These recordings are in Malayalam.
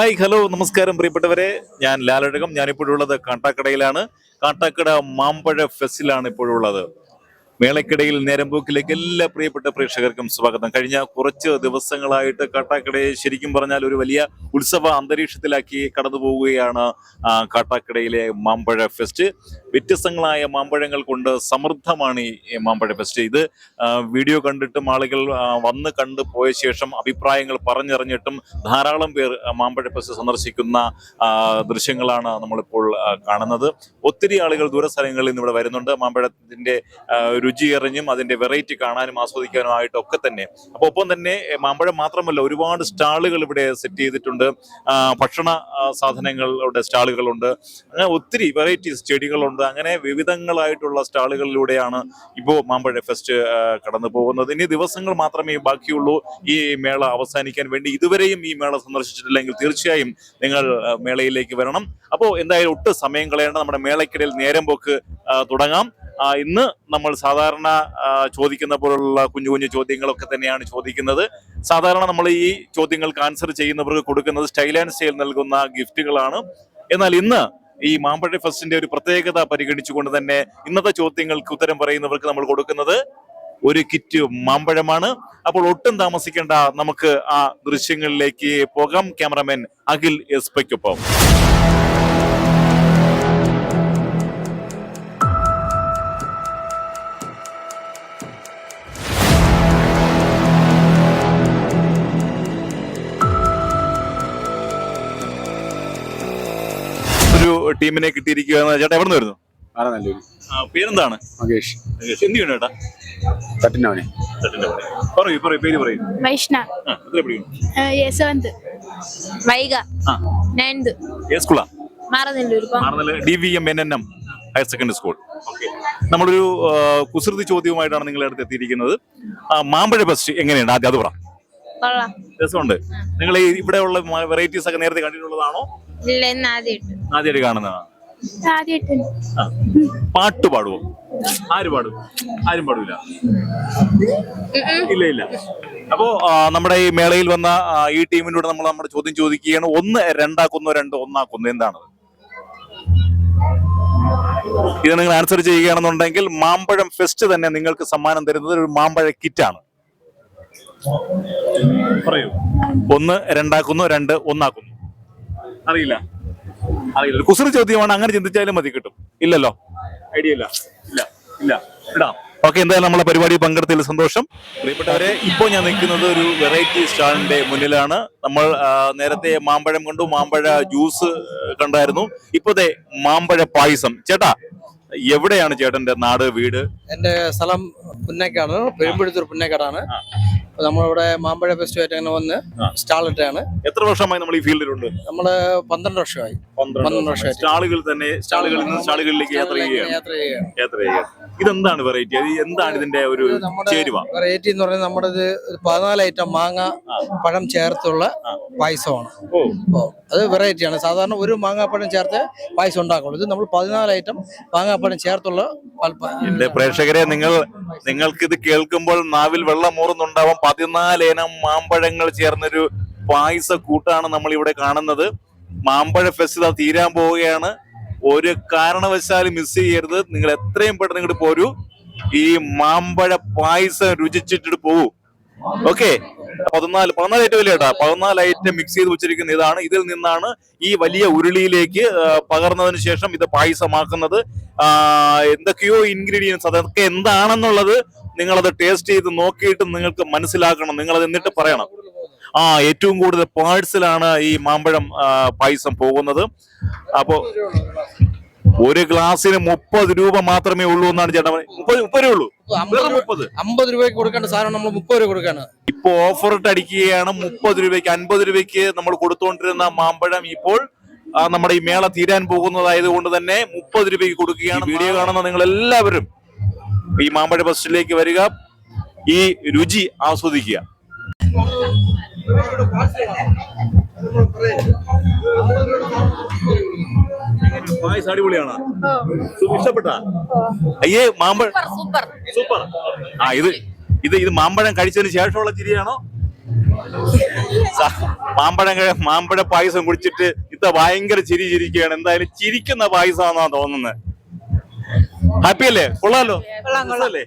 ഹായ് ഹലോ നമസ്കാരം പ്രിയപ്പെട്ടവരെ. ഞാൻ ലാലഴകം. ഞാനിപ്പോഴുള്ളത് കാട്ടാക്കടയിലാണ്. കാട്ടാക്കട മാമ്പഴ ഫെസ്റ്റിലാണ് ഇപ്പോഴുള്ളത്. മേളക്കിടയിൽ നേരമ്പോക്കിലേക്ക് എല്ലാ പ്രിയപ്പെട്ട പ്രേക്ഷകർക്കും സ്വാഗതം. കഴിഞ്ഞ കുറച്ച് ദിവസങ്ങളായിട്ട് കാട്ടാക്കടയെ ശരിക്കും പറഞ്ഞാൽ ഒരു വലിയ ഉത്സവ അന്തരീക്ഷത്തിലാക്കി കടന്നു പോവുകയാണ് കാട്ടാക്കടയിലെ മാമ്പഴ ഫെസ്റ്റ്. വ്യത്യസ്തങ്ങളായ മാമ്പഴങ്ങൾ കൊണ്ട് സമൃദ്ധമാണ് ഈ മാമ്പഴ ഫെസ്റ്റ്. ഇത് വീഡിയോ കണ്ടിട്ടും ആളുകൾ വന്ന് കണ്ട് പോയ ശേഷം അഭിപ്രായങ്ങൾ പറഞ്ഞറിഞ്ഞിട്ടും ധാരാളം പേർ മാമ്പഴ ഫെസ്റ്റ് സന്ദർശിക്കുന്ന ദൃശ്യങ്ങളാണ് നമ്മളിപ്പോൾ കാണുന്നത്. ഒത്തിരി ആളുകൾ ദൂരസ്ഥലങ്ങളിൽ നിന്ന് ഇവിടെ വരുന്നുണ്ട്. മാമ്പഴത്തിന്റെ ആ, രുചി എറിഞ്ഞും അതിന്റെ വെറൈറ്റി കാണാനും ആസ്വദിക്കാനും ഒക്കെ തന്നെ. അപ്പൊ ഒപ്പം തന്നെ മാമ്പഴം മാത്രമല്ല ഒരുപാട് സ്റ്റാളുകൾ ഇവിടെ സെറ്റ് ചെയ്തിട്ടുണ്ട്. ഭക്ഷണ സാധനങ്ങളുടെ സ്റ്റാളുകളുണ്ട്. അങ്ങനെ ഒത്തിരി വെറൈറ്റീസ് ചെടികളുണ്ട്. അങ്ങനെ വിവിധങ്ങളായിട്ടുള്ള സ്റ്റാളുകളിലൂടെയാണ് ഇപ്പോൾ മാമ്പഴ ഫെസ്റ്റ് കടന്നു പോകുന്നത്. ഇനി ദിവസങ്ങൾ മാത്രമേ ബാക്കിയുള്ളൂ ഈ മേള അവസാനിക്കാൻ വേണ്ടി. ഇതുവരെയും ഈ മേള സന്ദർശിച്ചിട്ടില്ലെങ്കിൽ തീർച്ചയായും നിങ്ങൾ മേളയിലേക്ക് വരണം. അപ്പോൾ എന്തായാലും ഒട്ടും സമയം കളയേണ്ട. നമ്മുടെ മേളയ്ക്കിടയിൽ നേരം പോക്ക് തുടങ്ങാം. ഇന്ന് നമ്മൾ സാധാരണ ചോദിക്കുന്ന പോലുള്ള കുഞ്ഞു കുഞ്ഞു ചോദ്യങ്ങളൊക്കെ തന്നെയാണ് ചോദിക്കുന്നത്. സാധാരണ നമ്മൾ ഈ ചോദ്യങ്ങൾക്ക് ആൻസർ ചെയ്യുന്നവർക്ക് കൊടുക്കുന്നത് സ്റ്റൈൽ ആൻഡ് സ്റ്റൈൽ നൽകുന്ന ഗിഫ്റ്റുകളാണ്. എന്നാൽ ഇന്ന് ഈ മാമ്പഴ ഫെസ്റ്റിന്റെ ഒരു പ്രത്യേകത പരിഗണിച്ചുകൊണ്ട് തന്നെ ഇന്നത്തെ ചോദ്യങ്ങൾക്ക് ഉത്തരം പറയുന്നവർക്ക് നമ്മൾ കൊടുക്കുന്നത് ഒരു കിറ്റ് മാമ്പഴമാണ്. അപ്പോൾ ഒട്ടും താമസിക്കേണ്ട നമുക്ക് ആ ദൃശ്യങ്ങളിലേക്ക് പോകാം. ക്യാമറമാൻ അഖിൽ എസ് ടീമിനെ കിട്ടിയിരിക്കുക ചേട്ടാ എവിടെ നിന്ന് വരുന്നു ആ, പേരെന്താണ്? മകേഷ്. എന്ത് ചെയ്യണം ചേട്ടാ? തട്ടിനവനെ. പറയൂ പറയൂ പേര് പറയൂ. വൈഷ്ണ ആ എത്ര പഠിക്കുന്നു? യശവന്ത് വൈഗ. ആ. നയൻത്. ഏത് സ്കൂളാ? മാറനെല്ലൂർ ഇപ്പം. ആണെന്നല്ല D V M N N M higher secondary school നമ്മളൊരു ആ, കുസൃതി ചോദ്യവുമായിട്ടാണ് നിങ്ങളുടെ അടുത്ത് എത്തിയിരിക്കുന്നത്. ആ, മാമ്പഴ ബസ് എങ്ങനെയുണ്ട്? ആദ്യം അത് പറ. കൊള്ളാം. രസമുണ്ട്. നിങ്ങൾ ഇവിടെ ഇവിടെയുള്ള വെറൈറ്റീസ് ഒക്കെ നേരത്തെ കണ്ടിട്ടുള്ളതാണോ? ഇല്ല ഇന്ന് ആദ്യമായിട്ട് ആദ്യമായിട്ട് കാണുന്നതാണ് ആദ്യമായിട്ട് ആ. പാട്ട് പാടുവോ? ആര് പാടും? ആരും പാടൂല? ഇല്ല ഇല്ല. അപ്പോ ആ, നമ്മുടെ ഈ മേളയിൽ വന്ന ആ, ഈ ടീമിനോട് നമ്മൾ നമ്മുടെ ചോദ്യം ചോദിക്കുകയാണ്. ഒന്ന് രണ്ടാക്കുന്നു രണ്ട് ഒന്നാക്കുന്നു? എന്താണ് ഇത് നിങ്ങൾ ആൻസർ ചെയ്യുകയാണെന്നുണ്ടെങ്കിൽ മാമ്പഴം ഫെസ്റ്റ് തന്നെ നിങ്ങൾക്ക് സമ്മാനം തരുന്നത് ഒരു മാമ്പഴ കിറ്റാണ്. പറയൂ. ഒന്ന് രണ്ടാക്കുന്നു രണ്ട് ഒന്നാക്കുന്നു? അറിയില്ല. അറിയില്ല. ഒരു കുസൃതി ചോദ്യമാണ്. അങ്ങനെ ചിന്തിച്ചാലും മതി കിട്ടും. ഇല്ലല്ലോ? ഐഡിയ ഇല്ല. ഇല്ല. ഇല്ല. ഇടാം. ഓക്കെ എന്തായാലും നമ്മളെ പരിപാടി പങ്കെടുത്തതിൽ സന്തോഷം. പ്രിയപ്പെട്ടവരെ ഇപ്പോൾ ഞാൻ നിൽക്കുന്നത് ഒരു വെറൈറ്റി സ്റ്റാളിന്റെ മുന്നിലാണ്. നമ്മൾ നേരത്തെ മാമ്പഴം കണ്ടു. മാമ്പഴ ജ്യൂസ് കണ്ടായിരുന്നു. ഇപ്പോഴത്തെ മാമ്പഴ പായസം. ചേട്ടാ എവിടെയാണ് ചേട്ടന്റെ നാട് വീട്? എന്റെ സ്ഥലം പുന്നേക്കാട്. പെരുമ്പഴുത്തൂർ പുന്നേക്കാടാണ്. നമ്മളിവിടെ മാമ്പഴ ഫെസ്റ്റിവൽ അങ്ങനെ വന്ന് സ്റ്റാളിട്ടാണ് എത്ര വർഷമായി നമ്മൾ ഈ ഫീൽഡിലുണ്ട്? നമ്മൾ പന്ത്രണ്ട് വർഷമായി. പന്ത്രണ്ട് വർഷമായി സ്റ്റാളുകൾ തന്നെ സ്റ്റാളുകളിൽ നിന്ന് സ്റ്റാളുകളിലേക്ക് യാത്ര ചെയ്യുകയാണ്. യാത്ര ചെയ്യുകയാണ്. യാത്ര ചെയ്യുക ഇതെന്താണ് വെറൈറ്റി അത് എന്താണ് ഇതിന്റെ ഒരു ചേരുവ? വെറൈറ്റി എന്ന് പറയുന്നത് നമ്മുടെ പതിനാല് ഐറ്റം മാങ്ങ പഴം ചേർത്തുള്ള പായസമാണ്. അത് വെറൈറ്റിയാണ് സാധാരണ ഒരു മാങ്ങാപ്പഴം ചേർത്ത് പായസം ഉണ്ടാക്കുള്ളൂ. ഇത് നമ്മൾ പതിനാല് ഐറ്റം മാങ്ങാപ്പഴം ചേർത്തുള്ള പാൽപ്പ- എന്റെ പ്രേക്ഷകരെ നിങ്ങൾ നിങ്ങൾക്ക് ഇത് കേൾക്കുമ്പോൾ നാവിൽ വെള്ളം മൂറുന്നുണ്ടാവാം പതിനാല് ഇനം മാമ്പഴങ്ങൾ ചേർന്നൊരു പായസ കൂട്ടാണ് നമ്മൾ ഇവിടെ കാണുന്നത്. മാമ്പഴ ഫെസ്റ്റ് തീരാൻ പോവുകയാണ്. ഒരു കാരണവശാലും മിസ് ചെയ്യരുത്. നിങ്ങൾ എത്രയും പെട്ടെന്ന് ഇങ്ങോട്ട് പോരൂ. ഈ മാമ്പഴ പായസം രുചിച്ചിട്ട് പോകൂ ഓക്കെ പതിനാല് പതിനാല് ഐറ്റം ഇല്ല കേട്ടാ പതിനാല് ഐറ്റം മിക്സ് ചെയ്ത് വെച്ചിരിക്കുന്ന ഇതാണ്. ഇതിൽ നിന്നാണ് ഈ വലിയ ഉരുളിയിലേക്ക് പകർന്നതിന് ശേഷം ഇത് പായസമാക്കുന്നത്. എന്തൊക്കെയോ ഇൻഗ്രീഡിയൻസ് അതൊക്കെ എന്താണെന്നുള്ളത് നിങ്ങളത് ടേസ്റ്റ് ചെയ്ത് നോക്കിയിട്ട് നിങ്ങൾക്ക് മനസ്സിലാക്കണം. നിങ്ങൾ അത് എന്നിട്ട് പറയണം. ആ ഏറ്റവും കൂടുതൽ പാഴ്സലാണ് ഈ മാമ്പഴം പായസം പോകുന്നത്. അപ്പോ ഒരു ഗ്ലാസ്സിന് മുപ്പത് രൂപ മാത്രമേ ഉള്ളൂ എന്നാണ് ചേട്ടൻ. മുപ്പത് മുപ്പത് രൂപ ഉള്ളൂ. അമ്പത് മുപ്പത്. രൂപയ്ക്ക് കൊടുക്കേണ്ട സാധനം നമ്മൾ മുപ്പത് രൂപ കൊടുക്കാണ്. ഇപ്പൊ ഓഫർ ഇട്ട് അടിക്കുകയാണ്. മുപ്പത് രൂപയ്ക്ക് അൻപത് രൂപയ്ക്ക് നമ്മൾ കൊടുത്തുകൊണ്ടിരുന്ന മാമ്പഴം ഇപ്പോൾ നമ്മുടെ ഈ മേള തീരാൻ പോകുന്നതായത് കൊണ്ട് തന്നെ മുപ്പത് രൂപയ്ക്ക് കൊടുക്കുകയാണ്. വീഡിയോ കാണുന്ന നിങ്ങൾ എല്ലാവരും ഈ മാമ്പഴ ബസ്റ്റിലേക്ക് വരിക. ഈ രുചി ആസ്വദിക്കുക. പായസം അടിപൊളിയാണ്. ഇഷ്ടപ്പെട്ട? അയ്യേ മാമ്പഴം. Super super. ആ ഇത് ഇത് ഇത് മാമ്പഴം കഴിച്ചതിന് ശേഷമുള്ള ചിരിയാണോ? മാമ്പഴം മാമ്പഴ പായസം കുടിച്ചിട്ട് ഇത്ത ഭയങ്കര ചിരി ചിരിക്കുകയാണ്. എന്തായാലും ചിരിക്കുന്ന പായസമാണെന്നാ തോന്നുന്നത്. ഹാപ്പി അല്ലേ? കൊള്ളാലോ. കൊള്ളാം Happy.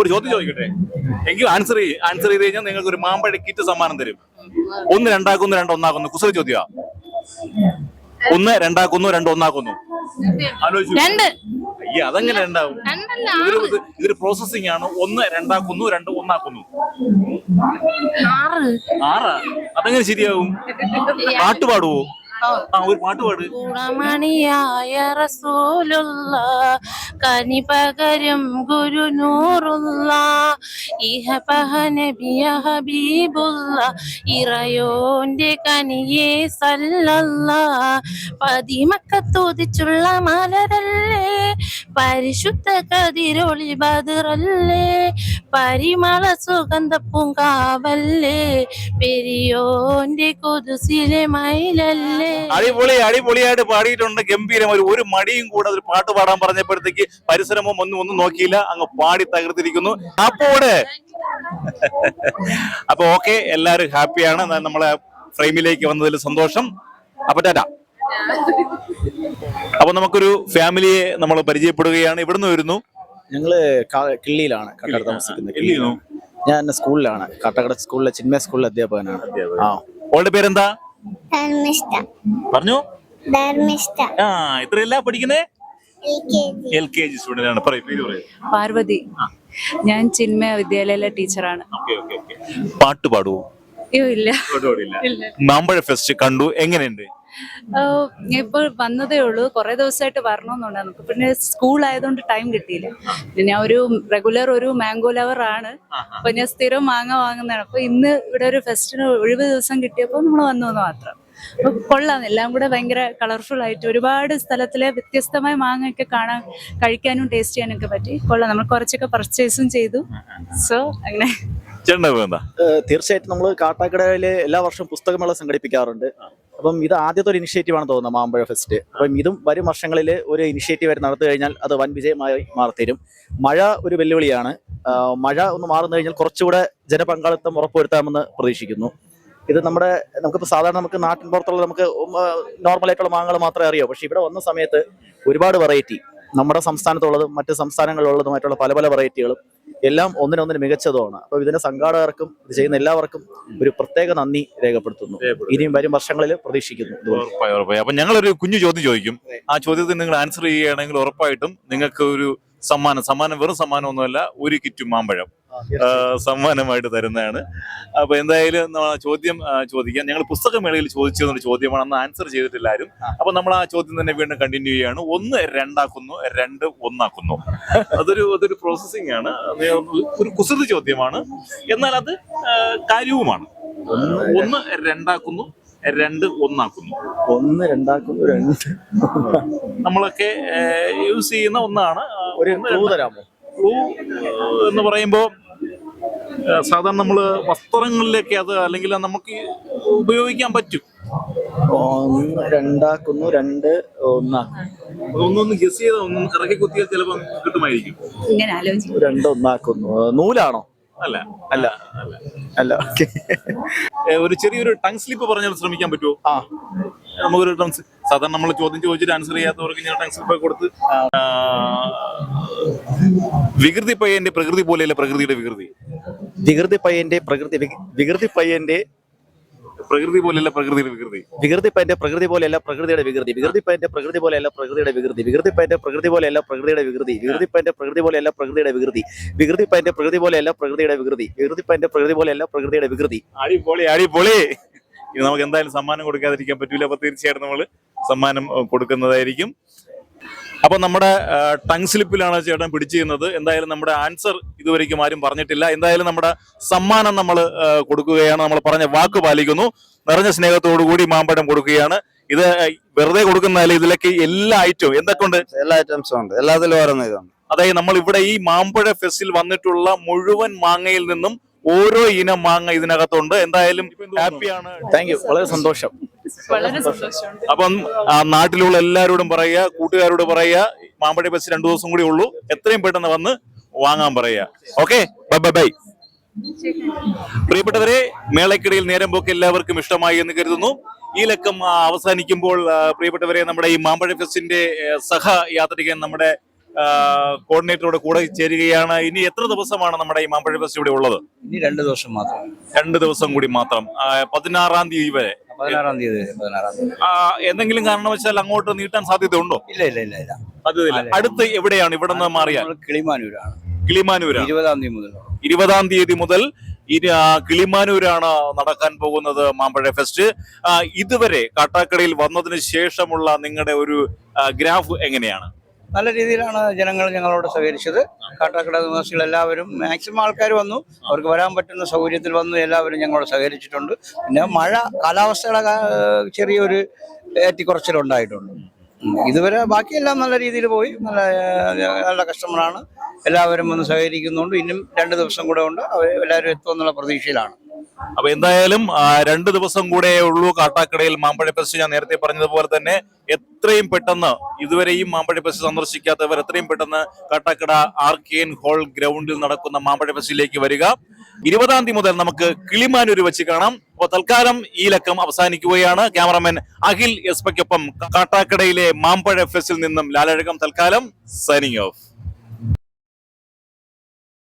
ഒരു ചോദ്യം ചോദിക്കട്ടെ? എങ്കിൽ ആൻസർ ചെയ്യും. ആൻസർ ചെയ്ത് കഴിഞ്ഞാൽ നിങ്ങൾക്ക് ഒരു മാമ്പഴ കിറ്റ് സമ്മാനം തരും. ഒന്ന് രണ്ടാക്കുന്നു രണ്ട് ഒന്നാക്കുന്നു. കുസൃതി ചോദ്യ ഒന്ന് രണ്ടാക്കുന്നു രണ്ട് ഒന്നാക്കുന്നു. അയ്യ അതെങ്ങനെ രണ്ടല്ല ഇതൊരു ഇത് ഇതൊരു പ്രോസസ്സിംഗ് ആണ്. ഒന്ന് രണ്ടാക്കുന്നു രണ്ട് ഒന്നാക്കുന്നു. ആറ്. ആറാ? അതെങ്ങനെ ശരിയാവും? പാട്ട് പാടുവോ? ആ ഒരു പാട്ട് പാട്. ഗുണമണിയായ റസൂലുള്ള കനി ഗുരു ഗുരുനൂറുള്ള ഇഹ പഹനബിയ ഹബീബുള്ള ഇറയോന്റെ കനിയെ സല്ലല്ല. പതിമക്കത്തോതിച്ചുള്ള മലരല്ലേ പരിശുദ്ധ കതിരൊളി ബദറല്ലേ പരിമള സുഗന്ധ പൂങ്കാവല്ലേ പെരിയോന്റെ കൊതുസിലെ മയിലല്ലേ. അടിപൊളി അടിപൊളിയായിട്ട് പാടിയിട്ടുണ്ട് ഗംഭീരം. ഒരു ഒരു മടിയും കൂടെ പാട്ട് പാടാൻ പറഞ്ഞപ്പോഴത്തേക്ക് പരിസരമോ ഒന്നും ഒന്നും നോക്കിയില്ല. അങ്ങ് പാടി തകർത്തിരിക്കുന്നു. അപ്പോടെ അപ്പൊ ഓക്കെ എല്ലാവരും ഹാപ്പിയാണ്. നമ്മളെ ഫ്രെയിമിലേക്ക് വന്നതിൽ സന്തോഷം. അപ്പൊ ടാറ്റ. അപ്പൊ നമുക്കൊരു ഫാമിലിയെ നമ്മൾ പരിചയപ്പെടുകയാണ്. ഇവിടുന്ന് വരുന്നു. ഞങ്ങൾ കിള്ളിയിലാണ്. കട്ടട താമസിക്കുന്നത്? ഞാൻ സ്കൂളിലാണ്. കട്ടകട സ്കൂളിലെ ചിന്മ സ്കൂളിലെ അധ്യാപകനാണ്. ആ. ഓളുടെ പേരെന്താ? പറഞ്ഞു? ആ ഇത്രയല്ല പഠിക്കുന്നേ? L K G. L K G student ആണ്. പറയൂ പേര് പറയൂ. പാർവതി. ഞാൻ ചിന്മയ വിദ്യാലയയിലെ ടീച്ചറാണ്. പാട്ട് പാടുവോ? അയ്യോ ഇല്ല. മാമ്പഴ ഫെസ്റ്റ് കണ്ടു എങ്ങനെയുണ്ട്? ഇപ്പോൾ വന്നതേ ഉള്ളൂ. കുറെ ദിവസമായിട്ട് വരണമെന്നുണ്ട്. നമുക്ക് പിന്നെ സ്കൂൾ ആയതുകൊണ്ട് ടൈം കിട്ടിയില്ല. പിന്നെ ഞാൻ ഒരു റെഗുലർ ഒരു മാംഗോ ലവർ ആണ്. അപ്പൊ ഞാൻ സ്ഥിരം മാങ്ങ വാങ്ങുന്നതാണ്. അപ്പൊ ഇന്ന് ഇവിടെ ഒരു ഫെസ്റ്റിന് ഒഴിവ് ദിവസം കിട്ടിയപ്പോൾ നമ്മൾ വന്നു എന്ന് മാത്രം. കൊള്ളാം. എല്ലാം കൂടെ ഭയങ്കര കളർഫുൾ ആയിട്ട് ഒരുപാട് സ്ഥലത്തിലെ വ്യത്യസ്തമായ മാങ്ങയൊക്കെ കാണാൻ കഴിക്കാനും ടേസ്റ്റ് ചെയ്യാനും ഒക്കെ പറ്റി. കൊള്ളാം. നമ്മൾ കുറച്ചൊക്കെ പർച്ചേസും ചെയ്തു. സോ അങ്ങനെ. തീർച്ചയായിട്ടും നമ്മൾ കാട്ടാക്കടയിൽ എല്ലാ വർഷവും പുസ്തകമേള സംഘടിപ്പിക്കാറുണ്ട്. അപ്പം ഇത് ആദ്യത്തെ ഒരു ഇനിഷ്യേറ്റീവ് ആണ് തോന്നുന്നത് മാമ്പഴ ഫെസ്റ്റ് അപ്പം ഇതും വരും വർഷങ്ങളിൽ ഒരു ഇനിഷ്യേറ്റീവ് ആയിട്ട് നടത്തി കഴിഞ്ഞാൽ അത് വൻ വിജയമായി മാറിത്തരും. മഴ ഒരു വെല്ലുവിളിയാണ്. മഴ ഒന്ന് മാറുന്നു കഴിഞ്ഞാൽ കുറച്ചുകൂടെ ജനപങ്കാളിത്തം ഉറപ്പുവരുത്താമെന്ന് പ്രതീക്ഷിക്കുന്നു. ഇത് നമ്മുടെ നമുക്കിപ്പോൾ സാധാരണ നമുക്ക് നാട്ടിൻ പുറത്തുള്ള നമുക്ക് നോർമലായിട്ടുള്ള മാങ്ങകൾ മാത്രമേ അറിയൂ. പക്ഷേ ഇവിടെ വന്ന സമയത്ത് ഒരുപാട് വെറൈറ്റി നമ്മുടെ സംസ്ഥാനത്തുള്ളതും മറ്റ് സംസ്ഥാനങ്ങളിലുള്ളതുമായിട്ടുള്ള പല പല വെറൈറ്റികളും എല്ലാം ഒന്നിനൊന്നിന് മികച്ചതുമാണ്. അപ്പോൾ ഇതിന്റെ സംഘാടകർക്കും ഇത് ചെയ്യുന്ന എല്ലാവർക്കും ഒരു പ്രത്യേക നന്ദി രേഖപ്പെടുത്തുന്നു. ഇനിയും വരും വർഷങ്ങളിൽ പ്രതീക്ഷിക്കുന്നു. അപ്പൊ ഞങ്ങളൊരു കുഞ്ഞു ചോദ്യം ചോദിക്കും. ആ ചോദ്യത്തിന് നിങ്ങൾ ആൻസർ ചെയ്യുകയാണെങ്കിൽ ഉറപ്പായിട്ടും നിങ്ങൾക്ക് ഒരു സമ്മാനം സമ്മാനം വെറും സമ്മാനം ഒന്നുമല്ല ഒരു കിറ്റും മാമ്പഴം. സമ്മാനമായിട്ട് തരുന്നതാണ്. അപ്പൊ എന്തായാലും ചോദ്യം ചോദിക്കാം. ഞങ്ങൾ പുസ്തകമേളയിൽ ചോദിച്ചതൊരു ചോദ്യമാണ്. അന്ന് ആൻസർ ചെയ്തിട്ടില്ല ആരും. അപ്പൊ നമ്മൾ ആ ചോദ്യം തന്നെ വീണ്ടും കണ്ടിന്യൂ ചെയ്യാണ് ഒന്ന് രണ്ടാക്കുന്നു രണ്ട് ഒന്നാക്കുന്നു. അതൊരു അതൊരു പ്രോസസ്സിംഗ് ആണ്. ഒരു കുസൃതി ചോദ്യമാണ്. എന്നാൽ അത് കാര്യവുമാണ്. ഒന്ന് രണ്ടാക്കുന്നു രണ്ട് ഒന്നാക്കുന്നു. ഒന്ന് രണ്ടാക്കുന്നു രണ്ട് നമ്മളൊക്കെ യൂസ് ചെയ്യുന്ന ഒന്നാണ്. ഒരു ക്ലൂ എന്ന് പറയുമ്പോൾ സാധാരണ നമ്മൾ വസ്ത്രങ്ങളിലേക്ക് അത് അല്ലെങ്കിൽ നമുക്ക് ഉപയോഗിക്കാൻ പറ്റും. ഒന്ന് രണ്ടാക്കുന്നു രണ്ട് ഒന്നാക്കുന്നു ഒന്നൊന്ന് ഗസ് ചെയ്ത ഒന്ന് ഇറക്കി കുത്തിയാൽ ചിലപ്പോൾ കിട്ടുമായിരിക്കും. ഇങ്ങനെ ആലോചിക്കും രണ്ട് ഒന്നാക്കുന്നു. നൂലാണോ? അല്ല. അല്ല. അല്ല. ഓക്കെ. ഒരു ചെറിയൊരു ടങ് സ്ലിപ്പ് പറഞ്ഞാൽ ശ്രമിക്കാൻ പറ്റുമോ? ആ. നമുക്കൊരു ടങ് സാധാരണ നമ്മൾ ചോദ്യം ചോദിച്ചിട്ട് ആൻസർ ചെയ്യാത്തവർക്ക് ഞാൻ ടങ് സ്ലിപ്പ് കൊടുത്ത് വികൃതി പയ്യന്റെ പ്രകൃതി പോലെയല്ല പ്രകൃതിയുടെ വികൃതി? വികൃതി പയ്യന്റെ പ്രകൃതി വിക- വികൃതി പയ്യന്റെ പ്രകൃതി പോലെയല്ല പ്രകൃതിയുടെ വികൃതി. വികൃതി പയ്യന്റെ പ്രകൃതി പോലെയല്ല പ്രകൃതിയുടെ വികൃതി. വികൃതി പയ്യന്റെ പ്രകൃതി പോലെയല്ല പ്രകൃതിയുടെ വികൃതി. വികൃതി പയ്യന്റെ പ്രകൃതി പോലെയല്ല പ്രകൃതിയുടെ വികൃതി. വികൃതി പയ്യന്റെ പ്രകൃതി പോലെയല്ല പ്രകൃതിയുടെ വികൃതി. വികൃതി പയ്യന്റെ പ്രകൃതി പോലെയല്ല പ്രകൃതിയുടെ വികൃതി. വികൃതി പയ്യന്റെ പ്രകൃതി പോലെയല്ല പ്രകൃതിയുടെ വികൃതി. അടിപൊളി അടിപൊളി. ഇത് നമുക്ക് എന്തായാലും സമ്മാനം കൊടുക്കാതിരിക്കാൻ പറ്റൂല. അപ്പൊ തീർച്ചയായിട്ടും നമ്മൾ സമ്മാനം കൊടുക്കുന്നതായിരിക്കും. അപ്പൊ നമ്മുടെ ടങ് സ്ലിപ്പിലാണ് ചേട്ടൻ പിടിച്ചിരുന്നത്. എന്തായാലും നമ്മുടെ ആൻസർ ഇതുവരേക്കും ആരും പറഞ്ഞിട്ടില്ല. എന്തായാലും നമ്മുടെ സമ്മാനം നമ്മൾ കൊടുക്കുകയാണ്. നമ്മൾ പറഞ്ഞ വാക്ക് പാലിക്കുന്നു. നിറഞ്ഞ സ്നേഹത്തോടു കൂടി മാമ്പഴം കൊടുക്കുകയാണ്. ഇത് വെറുതെ കൊടുക്കുന്നതല്ല ഇതിലേക്ക് എല്ലാ ഐറ്റവും എന്തൊക്കെ ഉണ്ട്? എല്ലാ ഐറ്റംസും ഉണ്ട്. എല്ലാത്തിലും ഓരോന്ന് ഇതുണ്ട്. അതായത് നമ്മൾ ഇവിടെ ഈ മാമ്പഴ ഫെസ്റ്റിൽ വന്നിട്ടുള്ള മുഴുവൻ മാങ്ങയിൽ നിന്നും ഓരോ ഇനം മാങ്ങ ഇതിനകത്തുണ്ട്. എന്തായാലും ഹാപ്പിയാണ്. താങ്ക് യു വളരെ സന്തോഷം. വളരെ സന്തോഷമുണ്ട്. അപ്പം നാട്ടിലുള്ള എല്ലാവരോടും പറയുക കൂട്ടുകാരോട് പറയുക മാമ്പഴ ബസ് രണ്ടു ദിവസം കൂടി ഉള്ളൂ. എത്രയും പെട്ടെന്ന് വന്ന് വാങ്ങാൻ പറയുക. ഓക്കെ ബൈ ബൈ പ്രിയപ്പെട്ടവരെ മേളക്കിടയിൽ നേരം പോക്ക് എല്ലാവർക്കും ഇഷ്ടമായി എന്ന് കരുതുന്നു. ഈ ലക്കം അവസാനിക്കുമ്പോൾ പ്രിയപ്പെട്ടവരെ നമ്മുടെ ഈ മാമ്പഴ ഫെസ്റ്റിന്റെ സഹ യാത്രികൻ നമ്മുടെ കോർഡിനേറ്ററോട് കൂടെ ചേരുകയാണ്. ഇനി എത്ര ദിവസമാണ് നമ്മുടെ ഈ മാമ്പഴ ഫെസ്റ്റ് ഇവിടെ ഉള്ളത്? ഇനി രണ്ട് ദിവസം മാത്രം. രണ്ട് ദിവസം കൂടി മാത്രം. പതിനാറാം തീയതി വരെ. പതിനാറാം തീയതി പതിനാറാം തീയതി എന്തെങ്കിലും കാരണവശാൽ അങ്ങോട്ട് നീട്ടാൻ സാധ്യത ഉണ്ടോ ഇല്ല ഇല്ല ഇല്ല ഇല്ല. സാധ്യതയില്ല. അടുത്ത് എവിടെയാണ് ഇവിടെ നിന്ന് മാറിയാൽ? കിളിമാനൂരാണ്. കിളിമാനൂരാണ്. ഇരുപതാം തീയതി മുതൽ. ഇരുപതാം തീയതി മുതൽ ഇനി, കിളിമാനൂരാണ് നടക്കാൻ പോകുന്നത് മാമ്പഴ ഫെസ്റ്റ്. ഇതുവരെ കാട്ടാക്കടയിൽ വന്നതിന് ശേഷമുള്ള നിങ്ങളുടെ ഒരു ഗ്രാഫ് എങ്ങനെയാണ്? നല്ല രീതിയിലാണ് ജനങ്ങൾ ഞങ്ങളോട് സഹകരിച്ചത്. കാട്ടാക്കട നിവാസികൾ എല്ലാവരും മാക്സിമം ആൾക്കാർ വന്നു. അവർക്ക് വരാൻ പറ്റുന്ന സൗകര്യത്തിൽ വന്നു എല്ലാവരും ഞങ്ങളോട് സഹകരിച്ചിട്ടുണ്ട്. പിന്നെ മഴ കാലാവസ്ഥയുടെ ചെറിയൊരു ഏറ്റിക്കുറച്ചിലുണ്ടായിട്ടുണ്ട്. ഇതുവരെ ബാക്കിയെല്ലാം നല്ല രീതിയിൽ പോയി. നല്ല നല്ല കസ്റ്റമറാണ്. എല്ലാവരും വന്ന് സഹകരിക്കുന്നുണ്ട്. ഇന്നും രണ്ട് ദിവസം കൂടെ ഉണ്ട്. അവർ എല്ലാവരും എത്തുമെന്നുള്ള പ്രതീക്ഷയിലാണ്. അപ്പൊ എന്തായാലും രണ്ട് ദിവസം കൂടെ ഉള്ളൂ കാട്ടാക്കടയിൽ മാമ്പഴ ഫെസ്റ്റ് ഞാൻ നേരത്തെ പറഞ്ഞതുപോലെ തന്നെ എത്രയും പെട്ടെന്ന് ഇതുവരെയും മാമ്പഴ ഫെസ്റ്റ് സന്ദർശിക്കാത്തവർ എത്രയും പെട്ടെന്ന് കാട്ടാക്കട ആർക്കേൻ ഹോൾ ഗ്രൗണ്ടിൽ നടക്കുന്ന മാമ്പഴ ഫെസ്റ്റിലേക്ക് വരിക. ഇരുപതാം തീയതി മുതൽ നമുക്ക് കിളിമാനൂർ വെച്ച് കാണാം. അപ്പോൾ തൽക്കാലം ഈ ലക്കം അവസാനിക്കുകയാണ്. ക്യാമറമാൻ അഖിൽ എസ് പയ്ക്കൊപ്പം കാട്ടാക്കടയിലെ മാമ്പഴ ഫെസിൽ നിന്നും ലാലഴകം തൽക്കാലം സൈനിങ് ഓഫ്.